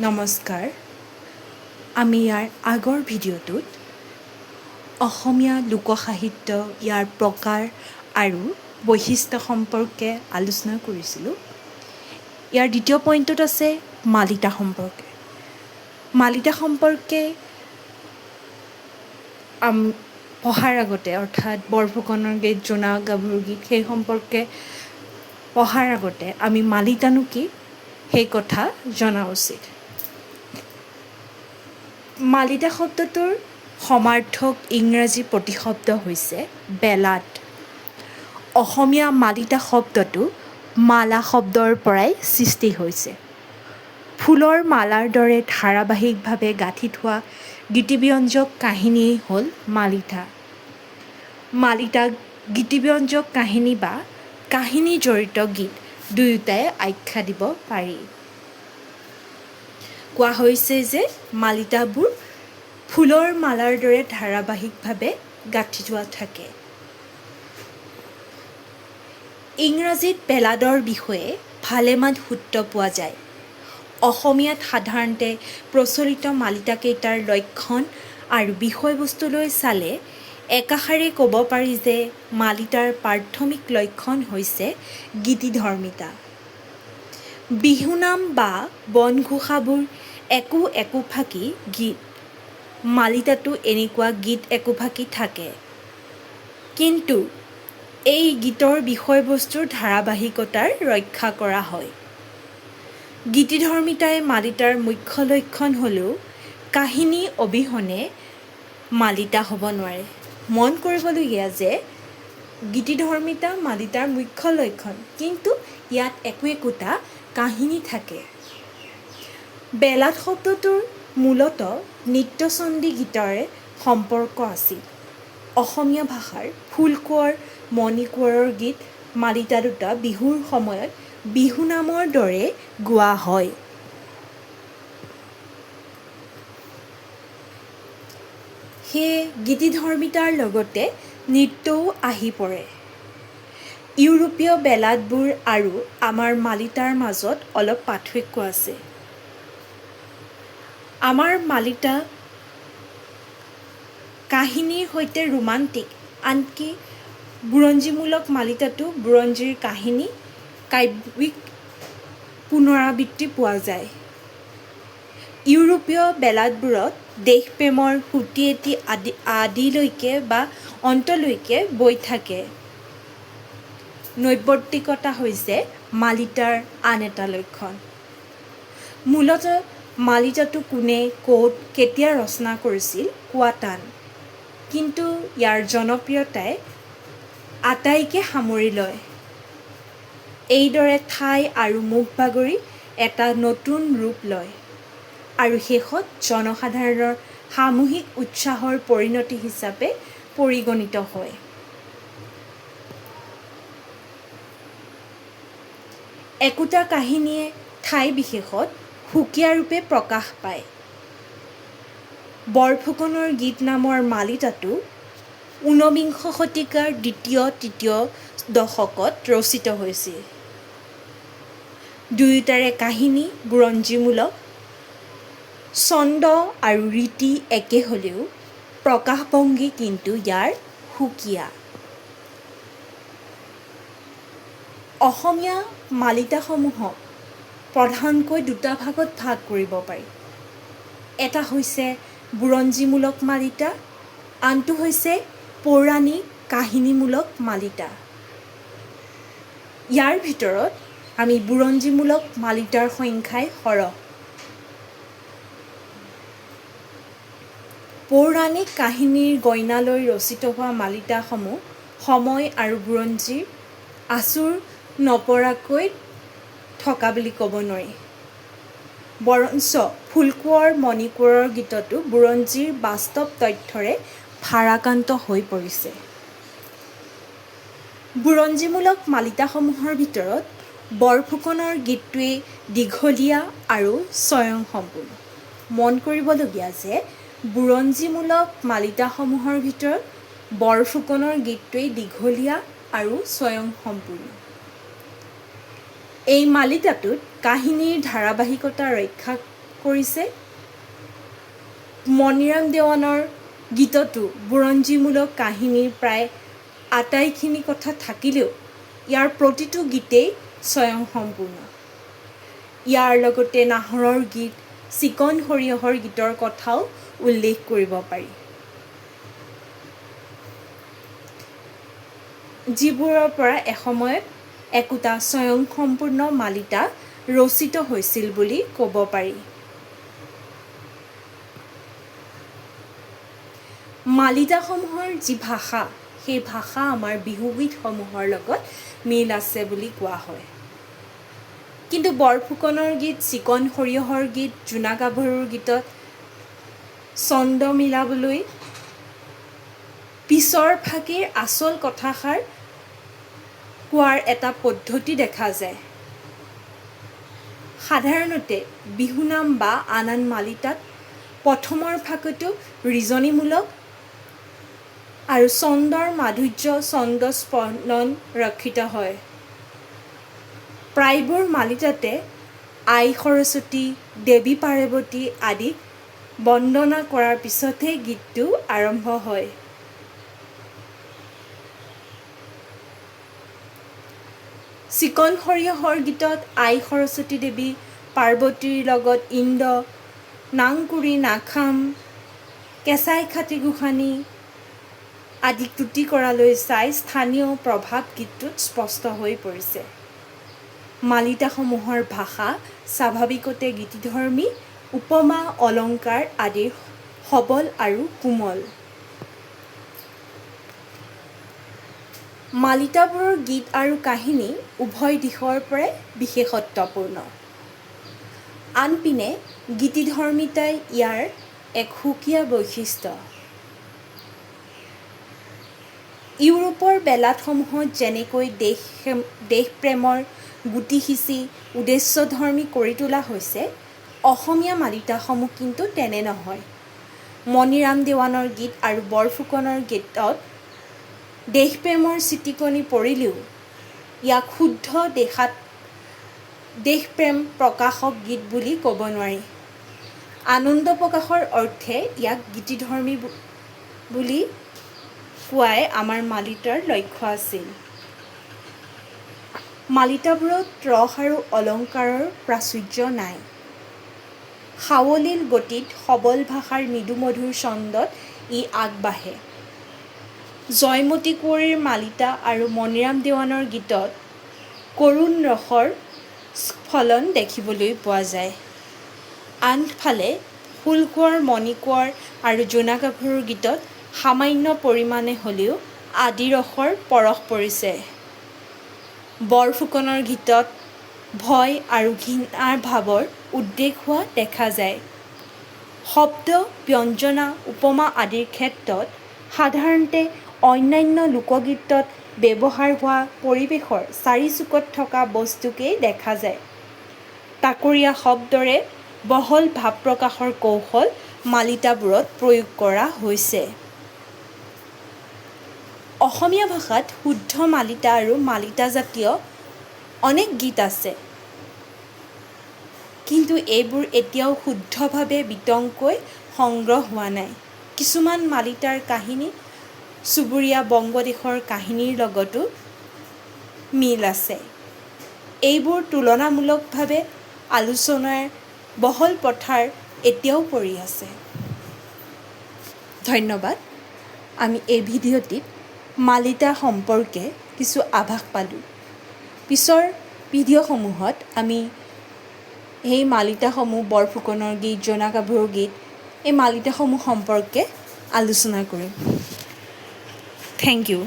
নমস্কাৰ। আমি ইয়াৰ আগৰ ভিডিঅ'টোত অসমীয়া লোকসাহিত্য ইয়াৰ প্ৰকাৰ আৰু বৈশিষ্ট্য সম্পৰ্কে আলোচনা কৰিছিলোঁ। ইয়াৰ দ্বিতীয় পইণ্টত আছে মালিতা সম্পৰ্কে। মালিতা সম্পৰ্কে পঢ়াৰ আগতে অৰ্থাৎ বৰফুকনৰ গীত জোনা গাভৰু গীত সেই সম্পৰ্কে পঢ়াৰ আগতে আমি মালিতানো কি সেই কথা জনা উচিত। মালিতা শব্দটোৰ সমাৰ্থক ইংৰাজী প্ৰতিশব্দ হৈছে বেলাত। অসমীয়া মালিতা শব্দটো মালা শব্দৰ পৰাই সৃষ্টি হৈছে। ফুলৰ মালাৰ দৰে ধাৰাবাহিকভাৱে গাঁঠি থোৱা গীতিব্যঞ্জক কাহিনীয়েই হ'ল মালিতা মালিতাক গীতিব্যঞ্জক কাহিনী বা কাহিনী জড়িত গীত দুয়োটাই আখ্যা দিব পাৰি। কোৱা হৈছে যে মালিতাবোৰ ফুলৰ মালাৰ দৰে ধাৰাবাহিকভাৱে গাঁঠি থোৱা থাকে। ইংৰাজীত বেলাদৰ বিষয়ে ভালেমান সূত্ৰ পোৱা যায়। অসমীয়াত সাধাৰণতে প্ৰচলিত মালিতাকেইটাৰ লক্ষণ আৰু বিষয়বস্তুলৈ চালে একাষাৰে ক'ব পাৰি যে মালিতাৰ প্ৰাথমিক লক্ষণ হৈছে গীতিধৰ্মিতা। বিহুনাম বা বনঘোষাবোৰ একো একোফাকি গীত। মালিতাতো এনেকুৱা গীত একোফাকি থাকে। কিন্তু এই গীতৰ বিষয়বস্তুৰ ধাৰাবাহিকতাৰ ৰক্ষা কৰা হয়। গীতিধৰ্মিতাই মালিতাৰ মুখ্য লক্ষণ হ'লেও কাহিনী অবিহনে মালিতা হ'ব নোৱাৰে। মন কৰিবলগীয়া যে গীতিধৰ্মিতা মালিতাৰ মুখ্য লক্ষণ কিন্তু ইয়াত একো একোটা কাহিনী থাকে। বেলাত শব্দটোৰ মূলতঃ নৃত্যচণ্ডী গীতৰে সম্পৰ্ক আছিল। অসমীয়া ভাষাৰ ফুল কোঁৱৰ মণি কোঁৱৰৰ গীত মালিতা দুটা বিহুৰ সময়ত বিহুনামৰ দৰে গোৱা হয়। সেয়ে গীতিধৰ্মিতাৰ লগতে নৃত্যও আহি পৰে। ইউৰোপীয় বেলাতবোৰ আৰু আমাৰ মালিতাৰ মাজত অলপ পাৰ্থক্য আছে। আমাৰ মালিতা কাহিনীৰ সৈতে ৰোমান্টিক আনকি বুৰঞ্জীমূলক মালিতাতো বুৰঞ্জীৰ কাহিনী, কাব্যিক পুনৰাবৃত্তি পোৱা যায়। ইউৰোপীয় বেলাতবোৰত দেশপ্ৰেমৰ এটি আদি, আদিলৈকে বা অন্তলৈকে বৈ থাকে। নৈবৰ্তিকতা হৈছে মালিতাৰ আন এটা লক্ষণ। মূলত মালিতাটো কোনে ক'ত কেতিয়া ৰচনা কৰিছিল কোৱা টান। কিন্তু ইয়াৰ জনপ্ৰিয়তাই আটাইকে সামৰি লয়। এইদৰে ঠাই আৰু মুখ বাগৰি এটা নতুন ৰূপ লয় আৰু শেষত জনসাধাৰণৰ সামূহিক উৎসাহৰ পৰিণতি হিচাপে পৰিগণিত হয়। একোটা কাহিনীয়ে ঠাই বিশেষত সুকীয়া ৰূপে প্ৰকাশ পায়। বৰফুকনৰ গীত নামৰ মালিতাটো ঊনবিংশ শতিকাৰ দ্বিতীয় তৃতীয় দশকত ৰচিত হৈছিল। দুয়োটাৰে কাহিনী বুৰঞ্জীমূলক। ছন্দ আৰু ৰীতি একে হ'লেও প্ৰকাশভংগী কিন্তু ইয়াৰ সুকীয়া। অসমীয়া মালিতাসমূহক প্ৰধানকৈ দুটা ভাগত ভাগ কৰিব পাৰি। এটা হৈছে বুৰঞ্জীমূলক মালিতা আনটো হৈছে পৌৰাণিক কাহিনীমূলক মালিতা। ইয়াৰ ভিতৰত আমি বুৰঞ্জীমূলক মালিতাৰ সংখ্যাই সৰহ। পৌৰাণিক কাহিনীৰ গইনালৈ ৰচিত হোৱা মালিতাসমূহ সময় আৰু বুৰঞ্জীৰ আঁচোৰ নপৰাকৈ থকা বুলি ক'ব নোৱাৰি। বৰঞ্চ ফুলকোঁৱৰ মণি কোঁৱৰৰ গীততো বুৰঞ্জীৰ বাস্তৱ তথ্যৰে ভাৰাক্ৰান্ত হৈ পৰিছে। বুৰঞ্জীমূলক মালিতাসমূহৰ ভিতৰত বৰফুকনৰ গীতটোৱেই দীঘলীয়া আৰু স্বয়ংসম্পূৰ্ণ। মন কৰিবলগীয়া যে বুৰঞ্জীমূলক মালিতাসমূহৰ ভিতৰত বৰফুকনৰ গীতটোৱেই দীঘলীয়া আৰু স্বয়ংসম্পূৰ্ণ। এই মালিতাটোত কাহিনীৰ ধাৰাবাহিকতা ৰক্ষা কৰিছে মণিৰাম দেৱানৰ গীততো বুৰঞ্জীমূলক কাহিনীৰ প্ৰায় আটাইখিনি কথা থাকিলেও ইয়াৰ প্ৰতিটো গীতেই স্বয়ংসম্পূৰ্ণ। ইয়াৰ লগতে নাহৰৰ গীত চিকন সৰিয়হৰ গীতৰ কথাও উল্লেখ কৰিব পাৰি। যিবোৰৰ পৰা এসময়ত একোটা স্বয়ংসম্পূৰ্ণ মালিতা ৰচিত হৈছিল বুলি ক'ব পাৰি। মালিতাসমূহৰ যি ভাষা সেই ভাষা আমাৰ বিহুগীতসমূহৰ লগত মিল আছে বুলি কোৱা হয়। কিন্তু বৰফুকনৰ গীত চিকন সৰিয়হৰ গীত জোনা গাভৰুৰ গীতত ছন্দ মিলাবলৈ পিছৰ ফাঁকিৰ আচল কথাষাৰ কোৱাৰ এটা পদ্ধতি দেখা যায়। সাধাৰণতে বিহুনাম বা আন আন মালিতাত প্ৰথমৰ ফাকটো ৰিজনিমূলক আৰু ছন্দৰ মাধুৰ্য ছন্দ স্পন্দন ৰক্ষিত হয়। প্ৰায়বোৰ মালিতাতে আই সৰস্বতী দেৱী পাৰ্বতী আদিক বন্দনা কৰাৰ পিছতহে গীতটো আৰম্ভ হয়। চিকন সৰিয়হৰ গীতত আই সৰস্বতী দেৱী পাৰ্বতীৰ লগত ইন্দ্ৰ নাংকুৰি নাখাম কেঁচাই খাতি গোসানী আদি ক্ৰুটি কৰালৈ চাই স্থানীয় প্ৰভাৱ গীতটোত স্পষ্ট হৈ পৰিছে। মালিতাসমূহৰ ভাষা স্বাভাৱিকতে গীতিধৰ্মী উপমা অলংকাৰ আদিৰ সবল আৰু কোমল। মালিতাবোৰৰ গীত আৰু কাহিনী উভয় দিশৰ পৰাই বিশেষত্বপূৰ্ণ। আনপিনে গীতিধৰ্মিতাই ইয়াৰ এক সুকীয়া বৈশিষ্ট্য। ইউৰোপৰ বেলাতসমূহত যেনেকৈ দেশ দেশপ্ৰেমৰ গুটি সিঁচি উদ্দেশ্যধৰ্মী কৰি তোলা হৈছে অসমীয়া মালিতাসমূহ কিন্তু তেনে নহয়। মণিৰাম দেৱানৰ গীত আৰু বৰফুকনৰ গীতত দেশপ্ৰেমৰ ছিটিকনি পৰিলেও ইয়াক শুদ্ধ দেশাত দেশপ্ৰেম প্ৰকাশক গীত বুলি ক'ব নোৱাৰি। আনন্দ প্ৰকাশৰ অৰ্থে ইয়াক গীতিধৰ্মী বুলি কোৱাই আমাৰ মালিতাৰ লক্ষ্য আছিল। মালিতাবোৰত ৰস আৰু অলংকাৰৰ প্ৰাচুৰ্য নাই। সাৱলীল গতিত সবল ভাষাৰ মৃদুমধুৰ ছন্দত ই আগবাঢ়ে। জয়মতী কুঁৱৰীৰ মালিতা আৰু মণিৰাম দেৱানৰ গীতত কৰুণ ৰসৰ স্খলন দেখিবলৈ পোৱা যায়। আনফালে ফুলকোঁৱৰ মণি কোঁৱৰ আৰু জোনা গাভৰুৰ গীতত সামান্য পৰিমাণে হ'লেও আদি ৰসৰ পৰশ পৰিছে। বৰফুকনৰ গীতত ভয় আৰু ঘৃণাৰ ভাৱৰ উদ্ৰেক হোৱা দেখা যায়। শব্দ ব্যঞ্জনা উপমা আদিৰ ক্ষেত্ৰত সাধাৰণতে অন্যান্য লোকগীতত ব্যৱহাৰ হোৱা পৰিৱেশৰ চাৰিচুকত থকা বস্তুকেই দেখা যায়। তাকৰীয়া শব্দৰে বহল ভাৱ প্ৰকাশৰ কৌশল মালিতাবোৰত প্ৰয়োগ কৰা হৈছে। অসমীয়া ভাষাত শুদ্ধ মালিতা আৰু মালিতাজাতীয় অনেক গীত আছে। কিন্তু এইবোৰ এতিয়াও শুদ্ধভাৱে বিতংকৈ সংগ্ৰহ হোৱা নাই। কিছুমান মালিতাৰ কাহিনী চুবুৰীয়া বংগদেশৰ কাহিনীৰ লগতো মিল আছে। এইবোৰ তুলনামূলকভাৱে আলোচনাৰ বহল পথাৰ এতিয়াও পৰি আছে। ধন্যবাদ। আমি এই ভিডিঅ'টিত মালিতা সম্পৰ্কে কিছু আভাস পালোঁ। পিছৰ ভিডিঅ'সমূহত আমি সেই মালিতাসমূহ বৰফুকনৰ গীত জোনা গাভৰুৰ গীত এই মালিতাসমূহ সম্পৰ্কে আলোচনা কৰিম। Thank U